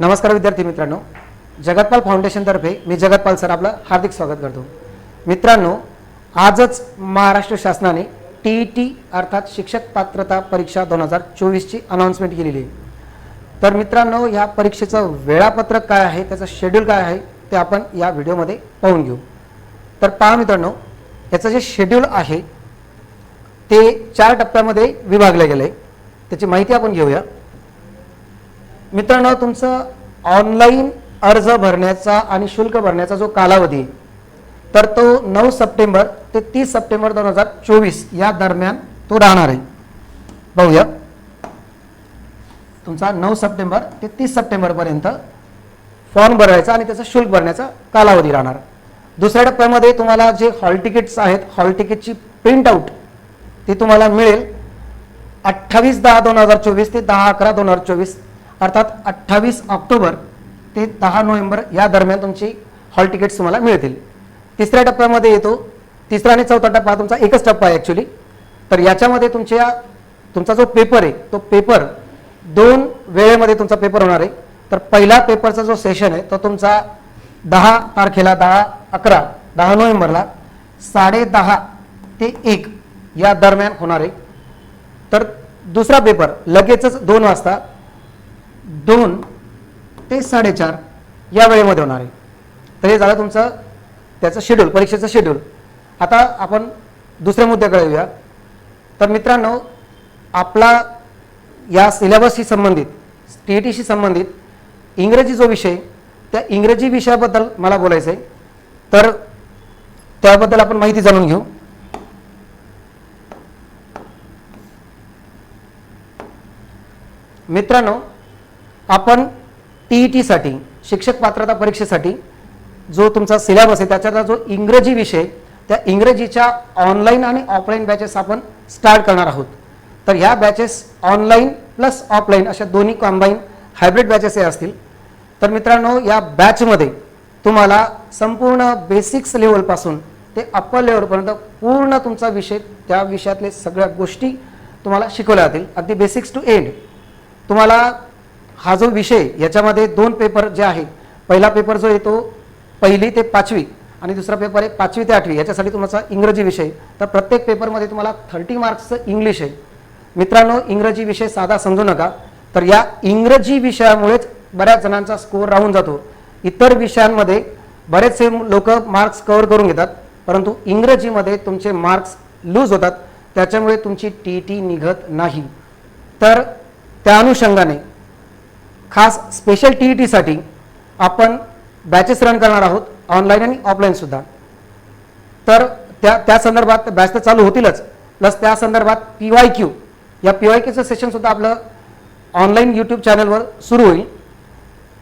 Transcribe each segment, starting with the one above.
नमस्कार विद्यार्थी मित्रांनो. जगतपाल फाउंडेशनतर्फे मी जगतपाल सर आपलं हार्दिक स्वागत करतो. मित्रांनो आजच महाराष्ट्र शासनाने टी ई टी अर्थात शिक्षक पात्रता परीक्षा दोन हजार चोवीसची अनाऊन्समेंट केलेली आहे. तर मित्रांनो या परीक्षेचं वेळापत्रक काय आहे त्याचं शेड्यूल काय आहे ते आपण या व्हिडिओमध्ये पाहून घेऊ. तर पहा मित्रांनो याचं जे शेड्यूल आहे ते चार टप्प्यामध्ये विभागलं गेलं आहे त्याची माहिती आपण घेऊया. मित्रांनो तुमचं ऑनलाईन अर्ज भरण्याचा आणि शुल्क भरण्याचा जो कालावधी आहे तर तो नऊ सप्टेंबर ते तीस सप्टेंबर दोन हजार चोवीस या दरम्यान तो राहणार आहे. बघूया. तुमचा नऊ सप्टेंबर ते तीस सप्टेंबरपर्यंत फॉर्म भरायचा आणि त्याचं शुल्क भरण्याचा कालावधी राहणार. दुसऱ्या टप्प्यामध्ये तुम्हाला जे हॉल तिकीट्स आहेत हॉल तिकीटची प्रिंट आऊट ती तुम्हाला मिळेल अठ्ठावीस दहा दोन हजार चोवीस ते दहा अकरा दोन हजार चोवीस अर्थात अठ्ठावीस ऑक्टोबर ते दहा नोव्हेंबर या दरम्यान तुमची हॉल तिकीट्स तुम्हाला मिळतील. तिसऱ्या टप्प्यामध्ये येतो. तिसरा आणि चौथा टप्पा तुमचा एकच टप्पा आहे ॲक्च्युली तर याच्यामध्ये तुमच्या तुमचा जो पेपर आहे तो पेपर दोन वेळेमध्ये तुमचा पेपर होणार आहे. तर पहिला पेपरचा जो सेशन आहे तो तुमचा दहा तारखेला दहा अकरा दहा नोव्हेंबरला साडे दहा ते एक या दरम्यान होणार आहे. तर दुसरा पेपर लगेचच दोन वाजता दोन ते साडेचार या वेळेमध्ये होणार आहे. तर हे झालं तुमचं त्याचं शेड्यूल परीक्षेचं शेड्यूल आता आपण दुसऱ्या मुद्द्याकडे येऊया. तर मित्रांनो आपला या सिलेबसशी संबंधित टी ई टीशी संबंधित इंग्रजी जो विषय त्या इंग्रजी विषयाबद्दल मला बोलायचं आहे. तर त्याबद्दल आपण माहिती जाणून घेऊ. मित्रांनो आपण टी ई टीसाठी शिक्षक पात्रता परीक्षेसाठी जो तुमचा सिलेबस आहे त्याच्यातला जो इंग्रजी विषय त्या इंग्रजीच्या ऑनलाईन आणि ऑफलाईन बॅचेस आपण स्टार्ट करणार आहोत. तर ह्या बॅचेस ऑनलाईन प्लस ऑफलाईन अशा दोन्ही कॉम्बाईन हायब्रिड बॅचेस हे असतील. तर मित्रांनो या बॅचमध्ये तुम्हाला संपूर्ण बेसिक्स लेवलपासून ते अप्पर लेवलपर्यंत पूर्ण तुमचा विषय त्या विषयातले सगळ्या गोष्टी तुम्हाला शिकवल्या जातील. अगदी बेसिक्स टू एंड तुम्हाला हा जो विषय याच्यामध्ये दोन पेपर जे आहे पहिला पेपर जो येतो पहिली ते पाचवी आणि दुसरा पेपर आहे पाचवी ते आठवी याच्यासाठी तुमचा इंग्रजी विषय. तर प्रत्येक पेपरमध्ये तुम्हाला थर्टी मार्क्सचं इंग्लिश आहे. मित्रांनो इंग्रजी विषय साधा समजू नका. तर या इंग्रजी विषयामुळेच बऱ्याच जणांचा स्कोअर राहून जातो. इतर विषयांमध्ये बरेचसे लोक मार्क्स कव्हर करून घेतात परंतु इंग्रजीमध्ये तुमचे मार्क्स लूज होतात. त्याच्यामुळे तुमची टी टी निघत नाही. तर त्या अनुषंगाने खास स्पेशल टी ई टीसाठी आपण बॅचेस रन करणार आहोत ऑनलाईन आणि ऑफलाईनसुद्धा तर त्या त्या संदर्भात बॅच तर चालू होतीलच प्लस त्या संदर्भात पी वाय क्यू या पी वाय क्यूचं सेशनसुद्धा आपलं ऑनलाईन यूट्यूब चॅनलवर सुरू होईल.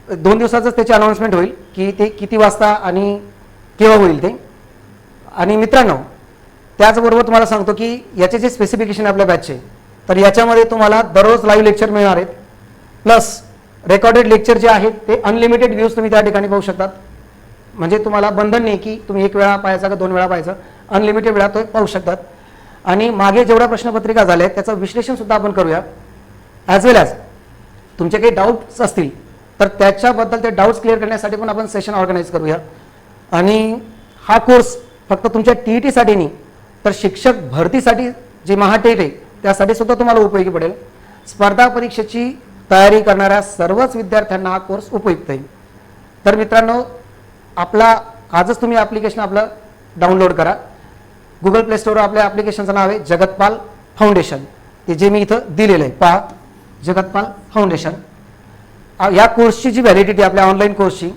दोन दिवसाचंच त्याची अनाऊन्समेंट होईल की ते किती वाजता आणि केव्हा होईल ते. आणि मित्रांनो त्याचबरोबर तुम्हाला सांगतो की याचे जे स्पेसिफिकेशन आपल्या बॅचचे तर याच्यामध्ये तुम्हाला दररोज लाईव्ह लेक्चर मिळणार आहेत प्लस रेकॉर्डेड लेक्चर जे आहेत ते अनलिमिटेड व्ह्यूज तुम्ही त्या ठिकाणी पाहू शकतात. म्हणजे तुम्हाला बंधन नाही की तुम्ही एक वेळा पाहायचा का दोन वेळा पाहायचा. अनलिमिटेड वेळा तो पाहू शकतात. आणि मागे जेवढ्या प्रश्नपत्रिका झाल्या आहेत त्याचं विश्लेषण सुद्धा आपण करूया. ॲज वेल ॲज तुमचे काही डाऊट्स असतील तर त्याच्याबद्दल ते डाऊट्स क्लिअर करण्यासाठी पण आपण सेशन ऑर्गनाईज करूया. आणि हा कोर्स फक्त तुमच्या टी ई टीसाठी नाही तर शिक्षक भरतीसाठी जे महाटेट आहे त्यासाठी सुद्धा तुम्हाला उपयोगी पडेल. स्पर्धा परीक्षेची तयारी करणाऱ्या सर्वच विद्यार्थ्यांना हा कोर्स उपयुक्त आहे. तर मित्रांनो आपला आजच तुम्ही ॲप्लिकेशन आपलं डाउनलोड करा. गुगल प्ले स्टोरवर आपल्या ॲप्लिकेशनचं नाव आहे जगतपाल फाउंडेशन ते जे मी इथं दिलेलं आहे पहा. जगतपाल फाउंडेशन या कोर्सची जी व्हॅलिडिटी आपल्या ऑनलाईन कोर्सची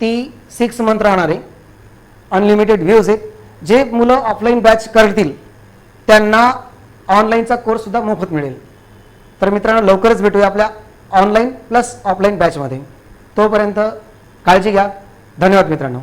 ती सिक्स मंथ राहणार आहे. अनलिमिटेड व्ह्यूज आहेत. जे मुलं ऑफलाईन बॅच करतील त्यांना ऑनलाईनचा कोर्ससुद्धा मोफत मिळेल. तर मित्रांनो लवकरच भेटूया आपल्या ऑनलाईन प्लस ऑफलाईन बॅचमध्ये तोपर्यंत काळजी घ्या. धन्यवाद मित्रांनो.